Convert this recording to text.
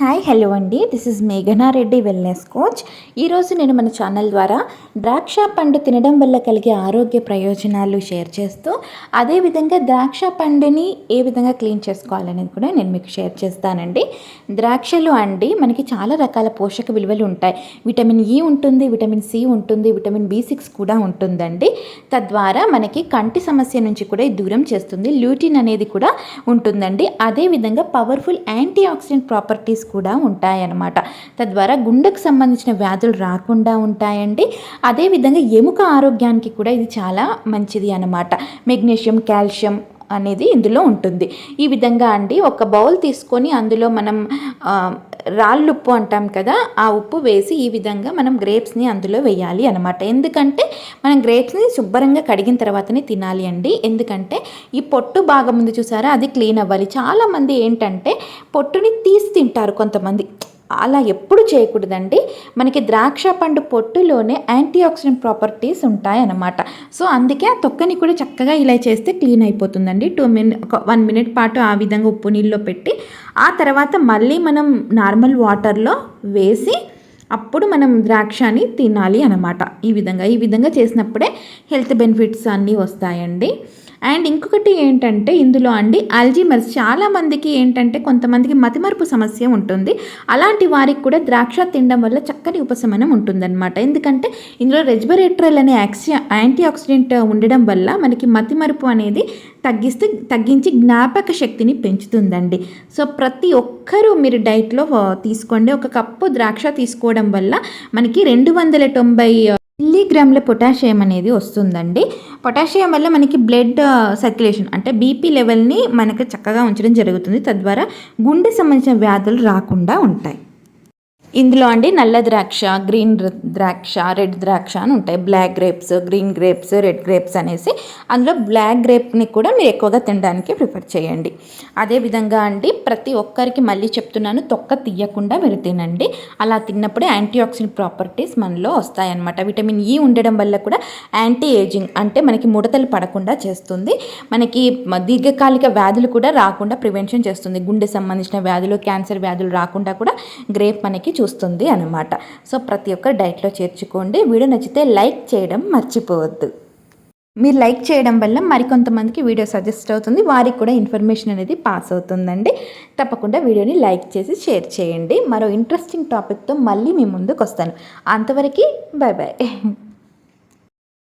Hi hello అండి. This is మేఘనా Reddy wellness coach ఈరోజు నేను మన ఛానల్ ద్వారా ద్రాక్ష పండు తినడం వల్ల కలిగే ఆరోగ్య ప్రయోజనాలు షేర్ చేస్తూ అదేవిధంగా ద్రాక్ష పండుని ఏ విధంగా క్లీన్ చేసుకోవాలనేది కూడా నేను మీకు షేర్ చేస్తానండి. ద్రాక్షలు అండి మనకి చాలా రకాల పోషక విలువలు ఉంటాయి. విటమిన్ ఇ e ఉంటుంది విటమిన్ సి ఉంటుంది విటమిన్ బి సిక్స్ కూడా ఉంటుందండి. తద్వారా మనకి కంటి సమస్య నుంచి కూడా ఇది దూరం చేస్తుంది. ల్యూటిన్ అనేది కూడా ఉంటుందండి. అదేవిధంగా పవర్ఫుల్ యాంటీ ఆక్సిడెంట్ ప్రాపర్టీస్ కూడా ఉంటాయన్నమాట. తద్వారా గుండెకు సంబంధించిన వ్యాధులు రాకుండా ఉంటాయండి. అదేవిధంగా ఎముక ఆరోగ్యానికి కూడా ఇది చాలా మంచిది అన్నమాట. మెగ్నీషియం కాల్షియం అనేది ఇందులో ఉంటుంది. ఈ విధంగా అండి ఒక బౌల్ తీసుకొని అందులో మనం రాళ్ళు ఉప్పు అంటాం కదా ఆ ఉప్పు వేసి ఈ విధంగా మనం గ్రేప్స్ని అందులో వేయాలి అనమాట ఎందుకంటే మనం గ్రేప్స్ని శుభ్రంగా కడిగిన తర్వాతనే తినాలి అండి. ఎందుకంటే ఈ పొట్టు భాగం ఉంది చూసారా అది క్లీన్ అవ్వాలి. చాలామంది ఏంటంటే పొట్టుని తీసి తింటారు కొంతమంది. అలా ఎప్పుడు చేయకూడదండి. మనకి ద్రాక్ష పండు పొట్టులోనే యాంటీ ఆక్సిడెంట్ ప్రాపర్టీస్ ఉంటాయన్నమాట. సో అందుకే ఆ తొక్కని కూడా చక్కగా ఇలా చేస్తే క్లీన్ అయిపోతుందండి. టూ మినిట్ ఒక వన్ మినిట్ పాటు ఆ విధంగా ఉప్పు నీళ్ళలో పెట్టి ఆ తర్వాత మళ్ళీ మనం నార్మల్ వాటర్లో వేసి అప్పుడు మనం ద్రాక్షని తినాలి అనమాట ఈ విధంగా ఈ విధంగా చేసినప్పుడే హెల్త్ బెనిఫిట్స్ అన్నీ వస్తాయండి. అండ్ ఇంకొకటి ఏంటంటే ఇందులో అండి అల్జీమర్స్ చాలామందికి ఏంటంటే కొంతమందికి మతిమరుపు సమస్య ఉంటుంది. అలాంటి వారికి కూడా ద్రాక్ష తినడం వల్ల చక్కని ఉపశమనం ఉంటుందన్నమాట. ఎందుకంటే ఇందులో రెజ్బరేట్రల్ అనే యాక్సి యాంటీ ఆక్సిడెంట్ ఉండడం వల్ల మనకి మతిమరుపు అనేది తగ్గిస్తే తగ్గించి జ్ఞాపక శక్తిని పెంచుతుందండి. సో ప్రతి ఒక్కరూ మీరు డైట్లో తీసుకోండి. ఒక కప్పు ద్రాక్ష తీసుకోవడం వల్ల మనకి రెండు వందల తొంభై గ్రాముల పొటాషియం అనేది వస్తుందండి. పొటాషియం వల్ల మనకి బ్లడ్ సర్క్యులేషన్ అంటే బీపీ లెవెల్ని మనకి చక్కగా ఉంచడం జరుగుతుంది. తద్వారా గుండె సంబంధించిన వ్యాధులు రాకుండా ఉంటాయి. ఇందులో అండి నల్ల ద్రాక్ష గ్రీన్ ద్రాక్ష రెడ్ ద్రాక్ష అని ఉంటాయి. Black grapes green grapes red grapes అనేసి అందులో బ్లాక్ గ్రేప్ని కూడా మీరు ఎక్కువగా తినడానికి ప్రిఫర్ చేయండి. అదేవిధంగా అండి ప్రతి ఒక్కరికి మళ్ళీ చెప్తున్నాను తొక్క తీయకుండా మీరు తినండి. అలా తిన్నప్పుడే యాంటీ ఆక్సిడెంట్ ప్రాపర్టీస్ మనలో వస్తాయన్నమాట. విటమిన్ ఈ ఉండడం వల్ల కూడా యాంటీ ఏజింగ్ అంటే మనకి ముడతలు పడకుండా చేస్తుంది. మనకి దీర్ఘకాలిక వ్యాధులు కూడా రాకుండా ప్రివెన్షన్ చేస్తుంది. గుండె సంబంధించిన వ్యాధులు క్యాన్సర్ వ్యాధులు రాకుండా కూడా గ్రేప్ మనకి చూస్తుంది అనమాట సో ప్రతి ఒక్క డైట్లో చేర్చుకోండి. వీడియో నచ్చితే లైక్ చేయడం మర్చిపోవద్దు. మీరు లైక్ చేయడం వల్ల మరికొంతమందికి వీడియో సజెస్ట్ అవుతుంది. వారికి కూడా ఇన్ఫర్మేషన్ అనేది పాస్ అవుతుందండి. తప్పకుండా వీడియోని లైక్ చేసి షేర్ చేయండి. మరో ఇంట్రెస్టింగ్ టాపిక్తో మళ్ళీ మీ ముందుకు వస్తాను అంతవరకు బాయ్ బాయ్